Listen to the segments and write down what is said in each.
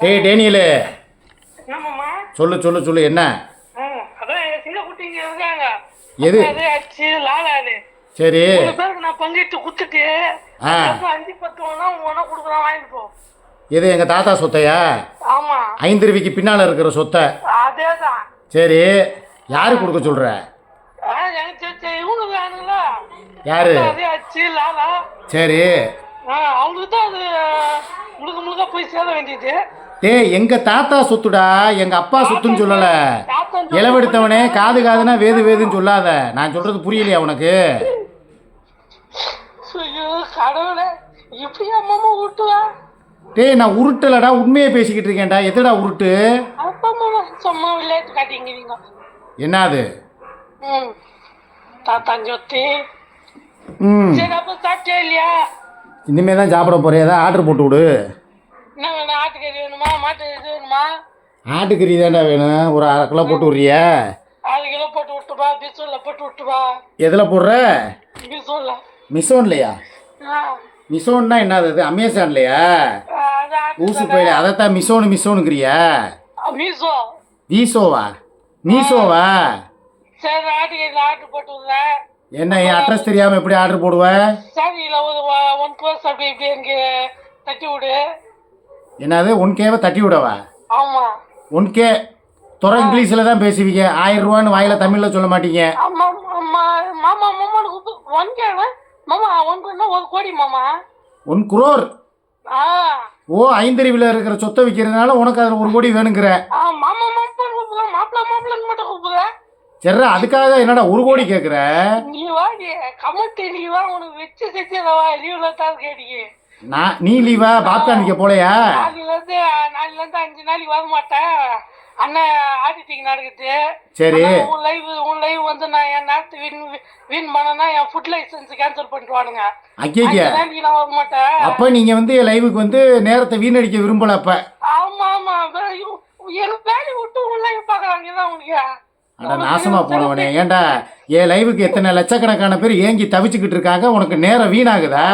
டேய் டேனியலு. சொல்லு சொல்லு சொல்லு என்ன? அதான் எங்க சிங்க குட்டி இங்க இருக்காங்க. எது? சரி. நான் பங்கிட்டு குத்துட்டு அஞ்சு பத்து ஒன்றா கொடுக்குறேன் வாங்கிட்டு போ. இது எங்கள் தாத்தா சொத்தையா? ஆமா. ஐந்தருவிக்கு பின்னால் இருக்கிற சொத்தை. அதே தான் சரி. யாருக்கு கொடுக்க வேணுங்கள யாரு? அதே அச்சு லாலா. சரி. அவங்களுக்கு தான் அது முழுக்க முழுக்க போய் சேர வேண்டியது. டேய் எங்கள் தாத்தா சொத்துடா எங்கள் அப்பா சொத்துன்னு சொல்லலை. இளவெடுத்தவனே காது காதுனா வேது வேதுன்னு சொல்லாத. நான் சொல்கிறது புரியலையா உனக்கு? டேய் நான் உருட்டலடா உண்மையை பேசிக்கிட்டு இருக்கேன்டா. எதுடா உருட்டு? என்னது? இனிமே தான் சாப்பிட போறியா ஏதாவது ஆர்டர் போட்டு விடு என்ன வேணும்? ஆட்டுக்கறி வேணுமா? மாட்டு இது வேணுமா? ஆட்டுக்கறி தான்டா வேணும். ஒரு அரை கிலோ போட்டு விட்றியா? ஆறு கிலோ போட்டு விட்டுப்பா. பிசோல போட்டு விட்டுப்பா. எதில் போடுற? பிசோல மிசோன்லையா மிசோன்னா என்னது? அது அமேசான்லையா? ஊசு போயில அதைத்தான் மிசோனு மிசோனுங்கிறியா மீசோ வீசோவா மீசோவா சரி ஆட்டுக்கறி ஆட்டு போட்டு விடுறேன் என்ன என் அட்ரஸ் தெரியாமல் எப்படி ஆர்டர் போடுவ? சரி இல்லை ஒரு ஒன் க்ளோஸ் அப்படி இப்படி எனக்கு தட்டி விடு. என்னது ஒன் கேவை தட்டி விடவா? ஆமாம் ஒன் கே துறை இங்கிலீஷில் தான் பேசுவீங்க. ஆயிரம் ரூபான்னு வாயில் தமிழில் சொல்ல மாட்டீங்க. ஒன் குரோர். ஆ. ஓ ஐந்தறிவில் இருக்கிற சொத்தை விற்கிறதுனால உனக்கு அதில் ஒரு கோடி வேணுங்கிற. சரி அதுக்காக என்னடா ஒரு கோடி கேட்குற நீ வா கமெண்ட் நீ வா உனக்கு வச்சு கேடிக்கு நான் நீ லீவா பாப்கார்ன் விற்க போலையா? நாளைல இருந்து அஞ்சு நாளைக்கு வர மாட்டேன். அண்ணன் ஆடிட்டிங் நடக்குது. சரி. உன் லைவ் உன் லைவ் வந்து நான் என் நேரத்து வின் வின் பண்ணனா என் ஃபுட் லைசன்ஸ் கேன்சல் பண்ணிடுவானுங்க. அஞ்சு நாளைக்கு நான் வர மாட்டேன். அப்போ நீங்கள் வந்து லைவுக்கு வந்து நேரத்தை வீணடிக்க விரும்பல அப்போ? ஆமா ஆமா. எனக்கு வேலையை விட்டு உன் லைவ் பார்க்கறாங்க. தான் உனக்கு. அட நாசமா போனவனே. ஏன்டா என் லைவுக்கு எத்தனை லட்சக்கணக்கான பேர் ஏங்கி தவிச்சுக்கிட்டு இருக்காங்க உனக்கு நேரம் வீணாகுதா?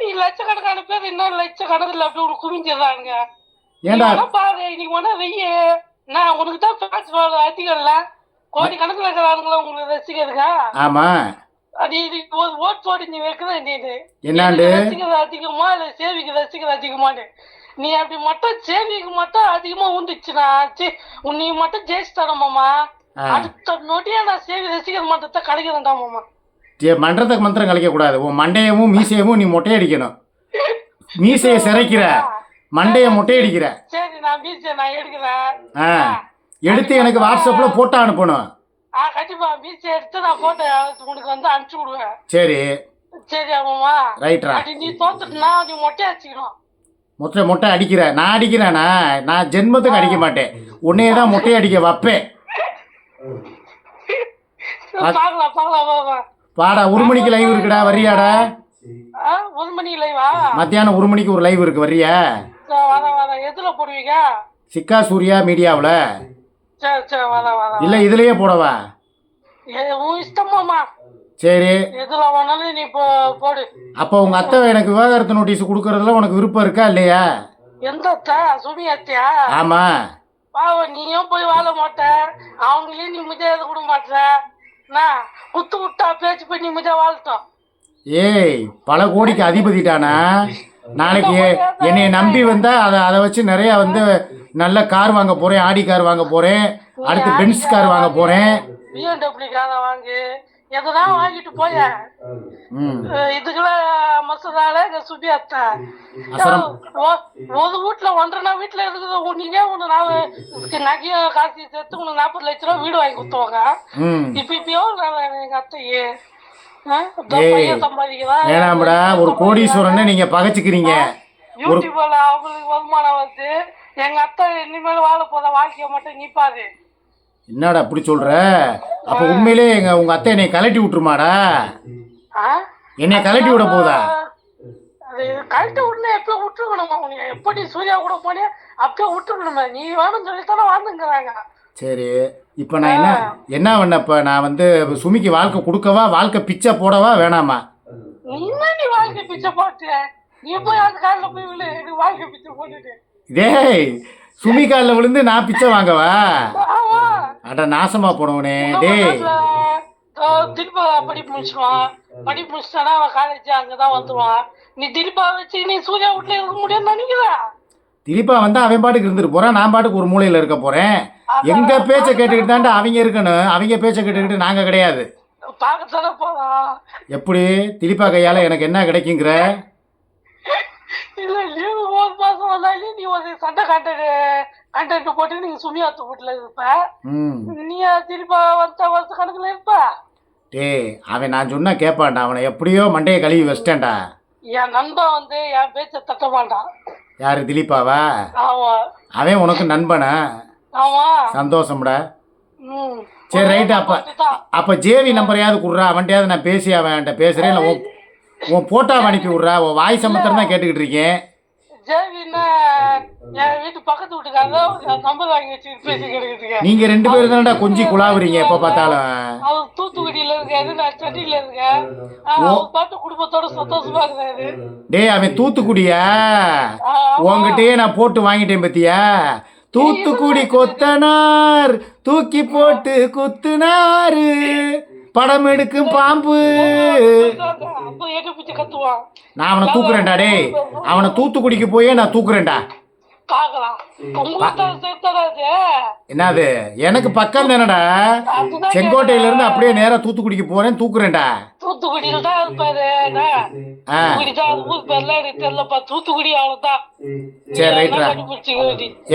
நீ லட்சக்கணக்கான பேர் இன்னும் லட்சக்கணக்கில் அப்படி உனக்கு குவிஞ்சிடறாங்க. ஏன்டா பாரு இன்னைக்கு வேணா வெய்ய. நான் உனக்கு தான் ஃபேன்ஸ் ஃபாலோ அதிகம் இல்ல கோடி கணக்கில் இருக்கிறானுங்களா உங்களுக்கு ரசிக்கிறதுக்கா ஆமாம் அது ஒரு ஓட் போட்டு நீ வைக்கிற நீ இது. என்னாண்டு? ரசிக்கிறது அதிகமா இல்ல சேவிக்கு ரசிக்கிறது அதிகமானு நீ அப்படி மட்டும் சேவிக்கு மட்டும் அதிகமா உந்துச்சுனா நீ மட்டும் ஜெயிச்சுட்டான மாமா. ஆ. அடுத்த நொடியா நான் சேவி ரசிக்கிற மாட்டத்தை கிடைக்கிறேன்டா மாமா. மன்றத்துக்கு மந்திரம் கலைக்கக்கூடாது. உன் மண்டையமும் மீசையமும் நீ மொட்டையடிக்கணும். மீசையை சிறைக்கிற. மண்டைய மொட்டையடிக்கிற. சரி நான் எடுக்கிறேன். எடுத்து எனக்கு வாட்ஸ்அப்பில் போட்டோ அனுப்பணும். ஆ எடுத்து நான் போட்டோ உனக்கு வந்து அனுப்பிச்சு விடுவேன். சரி. சரி மாமா ரைட்ரா அப்படி நீ தோத்துட்டுனா நீ மொட்டை அடிச்சுக்கணும். மொட்டை மொட்டை அடிக்கிற. நான் அடிக்கிறேனா நான். ஜென்மத்துக்கு அடிக்க மாட்டேன். உன்னையே தான் மொட்டையை அடிக்க வைப்பேன். பார்க்கலாம் பார்க்கலாம் வாடா ஒரு மணிக்கு லைவ் இருக்குடா வரியாடா ஒரு மணி லைவா மத்தியானம் ஒரு மணிக்கு ஒரு லைவ் இருக்கு வரியா வர எதுல போடுவீங்க? சிக்கா சூர்யா மீடியாவில்? சரி சரி வர வர இல்லை இதுலயே போடவா? உன் இஷ்டமாமா சரி. எதுல வேணாலும் நீ போடு. அப்போ உங்கள் அத்தை எனக்கு விவாகரத்து நோட்டீஸ் கொடுக்கறதுல உனக்கு விருப்பம் இருக்கா இல்லையா? எந்த அத்தை? சுமி அத்தையா? ஆமாம் பாவம் நீயும் போய் வாழ மாட்ட. அவங்களையும் நிம்மதியா எது கொடுக்க மாட்ட என்ன குத்து விட்டா பேச்சு போய் நிம்மதியா வாழட்டும் ஏய் பல கோடிக்கு அதிபதிட்டானா நாளைக்கு என்னை நம்பி வந்தா அதை அதை வச்சு நிறைய வந்து நல்ல கார் வாங்க போறேன் ஆடி கார் வாங்க போறேன் அடுத்து பென்ஸ் கார் வாங்க போறேன். பிஎன்டபிள்யூ காரை வாங்கு. எதுனா வாங்கிட்டு போய ம். இதுக்கெல்லாம் மசனால எங்க சுபி அத்தை ஒரு வீட்டுல ஒன்றரை வீட்டுல இருக்குது. உன்னிலே ஒண்ணு நான் நகைய காசு சேர்த்து உனக்கு நாற்பது லட்ச ரூபா வீடு வாங்கி கொடுத்துவாங்க? இப்ப இப்ப எவ்வளவு நாள் ஆகுது எங்க அத்தையே. ஒரு கோடீஸ்வரனை நீங்க பகைச்சுக்கிறீங்க. யூடியூப்ல அவங்களுக்கு வருமானம் வருது. எங்க அத்தை இனிமேல் வாழ போத வாழ்க்கைய மட்டும் நிப்பாது என்னடா அப்படி சொல்ற? அப்ப உண்மையிலே எங்க உங்க அத்தை என்னை கலட்டி விட்டுருமாடா? ஆ? என்னை கலட்டி விட போதா? கழட்டி விடனே எப்போ விட்டுருக்கணுமா உனக்கு எப்படி சூர்யா கூட போனே அப்பயே விட்டுருக்கணுமே? நீ வேணும்னு சொல்லித்தானே வாழ்ந்துங்கிறாங்க. சரி இப்போ நான் என்ன என்ன பண்ண இப்போ? நான் வந்து சுமிக்கு வாழ்க்கை கொடுக்கவா? வாழ்க்கை பிச்சை போடவா? வேணாமா? என்ன நீ வாழ்க்கை பிச்சை போட்டு? நீ போய் அந்த காலில் போய் விழு வாழ்க்கை பிச்சை போட்டுட்டு. டேய் சுமிகாலில் விழுந்து நான் பிச்சை வாங்கவா? அட நாசமா போனவனே டேய். திலீபா படிப்பு முடிச்சிடுவான் படிப்பு முடிச்சிட்டானா அவன் காலேஜ் அங்கதான் வந்துருவான். நீ திலீபா வச்சு நீ சூர்யா வீட்டுல இருக்க முடியும்னு நினைக்கிற திலீப்பா வந்து அவன் பாட்டுக்கு இருந்துட்டு போறான் நான் பாட்டுக்கு ஒரு மூலையில இருக்க போறேன். எங்க பேச்சை கேட்டுக்கிட்டு தாண்டா அவங்க இருக்கணும். அவங்க பேச்சை கேட்டுக்கிட்டு நாங்க கிடையாது. எப்படி? திலீப்பா கையால எனக்கு என்ன கிடைக்குங்கிற? இல்ல லீவு ஒரு மாசம் வந்தாலே நீ ஒரு சண்டை கண்டென்ட் கண்டென்ட் போட்டு நீங்க சுமியாத்து வீட்டுல இருப்ப. ம். நீ திலீபா வந்த வருஷ கணக்குல இருப்ப. டேய் அவன் நான் சொன்னா கேட்பான்டா அவனை எப்படியோ மண்டையை கழுவி வச்சிட்டேன்டா. என் நண்பன் வந்து என் பேச்ச தட்ட மாட்டான் யாரு திலீப்பாவா? அவன் உனக்கு நண்பனா? சந்தோஷம்டா. சரி ரைட்டு அப்ப. அப்ப ஜேவி நம்பரையாவது குடுறா. அவன்கிட்டயாவது நான் பேசி அவன்கிட்ட பேசுறேன். உன் போட்டோவை அனுப்பி விட்றா. உன் வாய் சமத்திரம் தான் கேட்டுக்கிட்டு இருக்கேன். ஜேவின்னா என் வீட்டு பக்கத்து வீட்டுக்காரர் நம்பர் வாங்கி வச்சு பேசி கிடக்குதுங்க நீங்க ரெண்டு பேரும் தானடா கொஞ்சி குழாவுறீங்க எப்ப பார்த்தாலும். அவர் தூத்துக்குடியில இருக்காரு நான் சென்னையில இருக்கேன். அவர் பாட்டு குடும்பத்தோட சந்தோஷமா இருக்காரு டேய் அவன் தூத்துக்குடியா? உங்ககிட்டயே நான் போட்டு வாங்கிட்டேன் பத்தியா? தூத்துக்குடி கொத்தனார் தூக்கி போட்டு குத்துனாரு. படம் எடுக்கும் பாம்பு. நான் அவனை தூக்குறேன்டா டேய். அவனை தூத்துக்குடிக்கு போயே நான் தூக்குறேன்டா. என்னது? எனக்கு பக்கம் தானடா. செங்கோட்டையில இருந்து அப்படியே நேரா தூத்துக்குடிக்கு போறேன் தூக்குறேன்டா. தூத்துக்குடியில தான் தூத்துக்குடி அவ்வளவுதான். சரி ரைட்ரா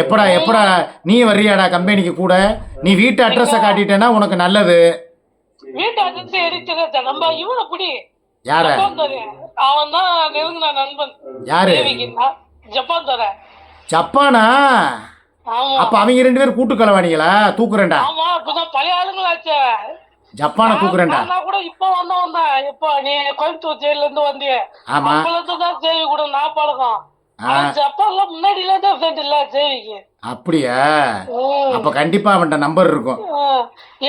எப்படா எப்படா நீ வர்றியாடா கம்பெனிக்கு கூட? நீ வீட்டு அட்ரஸை காட்டிட்டேன்னா உனக்கு நல்லது. வீட்டு அட்ரஸ் எடுத்து நம்ம இவனை புடி. யார? அவன் தான் நெருங்கின நண்பன். யாரு? ஜப்பான் தர. ஜப்பானா? ஆமா. அப்ப அவங்க ரெண்டு பேரும் கூட்டு கலவாணிங்களா தூக்குறேன்டா. ஆமா இப்பதான் பழைய ஆளுங்களாச்சே. ஜப்பானை தூக்குறேன்டா. நான் கூட இப்ப வந்தவன் தான். நீ கோயம்புத்தூர் ஜெயில இருந்து வந்திய. ஆமா. அப்பல இருந்து தான் சேவி கூட நான் பழக்கம். அப்படியா. அப்ப கண்டிப்பா அவன்கிட்ட நம்பர் இருக்கும்.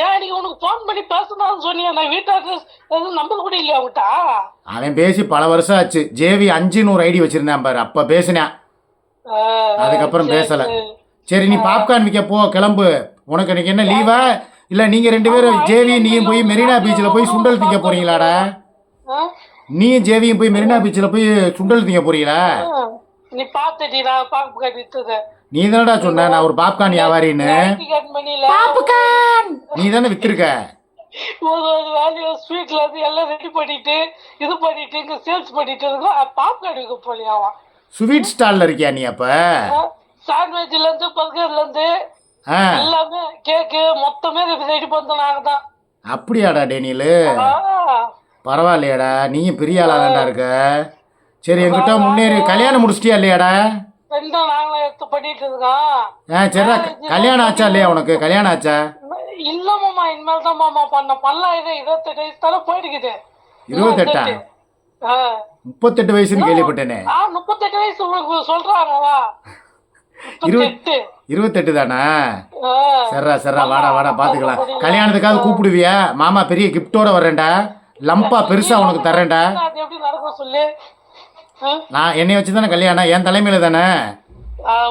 ஏன் நீங்க உனக்கு போன் பண்ணி பேசணும்னு சொன்னீங்க நான் வீட்டு அட்ரஸ் எதுவும் நம்பர் கூட இல்லையா உங்கள்கிட்ட அவன் பேசி பல வருஷம் ஆச்சு. ஜேவி அஞ்சுன்னு ஒரு ஐடி வச்சிருந்தேன் பாரு. அப்ப பேசினேன் அதுக்கப்புறம் பேசல. சரி. நீ பாப்கார்ன் விற்க போ கிளம்பு. உனக்கு இன்னைக்கு என்ன லீவா இல்ல நீங்க ரெண்டு பேரும் ஜேவி நீயும் போய் மெரினா பீச்சில் போய் சுண்டல் திங்க போறீங்களாடா? நீயும் ஜேவியும் போய் மெரினா பீச்சில் போய் சுண்டல் திங்க போறீங்களா. நீ பாத்துட்டி நான் பாப்பு கட்டிட்டு நீ தானடா சொன்ன நான் ஒரு பாப்கார்ன் வியாபாரின்னு. பாப்கார்ன் நீ தானே வித்திருக்க? ஒரு ஒரு வேலையை ஸ்வீட்ல இருந்து எல்லாம் ரெடி பண்ணிட்டு இது பண்ணிட்டு இங்க சேல்ஸ் பண்ணிட்டு இருக்கோம். பாப்கார்ன் விற்க போலியாவா ஸ்வீட் ஸ்டால்ல இருக்கியா நீ அப்ப? சாண்ட்விச்ல இருந்து பர்கர்ல இருந்து எல்லாமே கேக்கு மொத்தமே ரெடி பண்ணோம் நாங்க தான். அப்படியாடா டேனியலு. பரவாயில்லையாடா நீயும் பெரிய ஆளா தான்டா இருக்க. சரி என்கிட்ட முன்னேறி கல்யாணம் முடிச்சிட்டியா இல்லையாடா? ரெண்டும் நாங்களும் எடுத்து பண்ணிட்டு இருக்கோம். ஆ சரிடா கல்யாணம் ஆச்சா இல்லையா உனக்கு? கல்யாணம் ஆச்சா? இல்ல மாமா இனிமேல் தான் மாமா பண்ண. இது இருபத்தெட்டு வயசு தானே போயிடுக்குது இருபத்தெட்டா. முப்பத்தெட்டு வயசுன்னு கேள்விப்பட்டேனே. ஆ முப்பத்தெட்டு வயசு உங்களுக்கு முப்பத்தெட்டு. இருபத்தெட்டு தானா? ஆ. சரிடா சரிடா வாடா வாடா பார்த்துக்கலாம் கல்யாணத்துக்காவது கூப்பிடுவியா? மாமா பெரிய கிஃப்டோட வர்றேன்டா. லம்பா பெருசா உனக்கு தர்றேன்டா. அது எப்படி நடக்கும் சொல்லு? ஆ? நான் என்னை வச்சு தானே கல்யாணம்? என் தலைமையில தானே?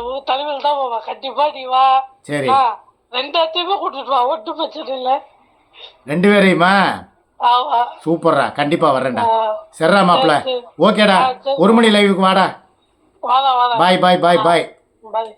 உன் தலைமையில் தான் மாமா கண்டிப்பா நீ வா. சரி. ரெண்டாத்தையுமே கூட்டிட்டு வா. ஒன்றும் பிரச்சனை இல்லை. ரெண்டு பேரையுமா? சூப்பர்ரா. கண்டிப்பா வர்றேன்டா. ஆ. சரிடா மாப்பிள ஓகேடா. ஒரு மணி லைவுக்கு வாடா. பாய் பாய் பாய் பாய் பாய்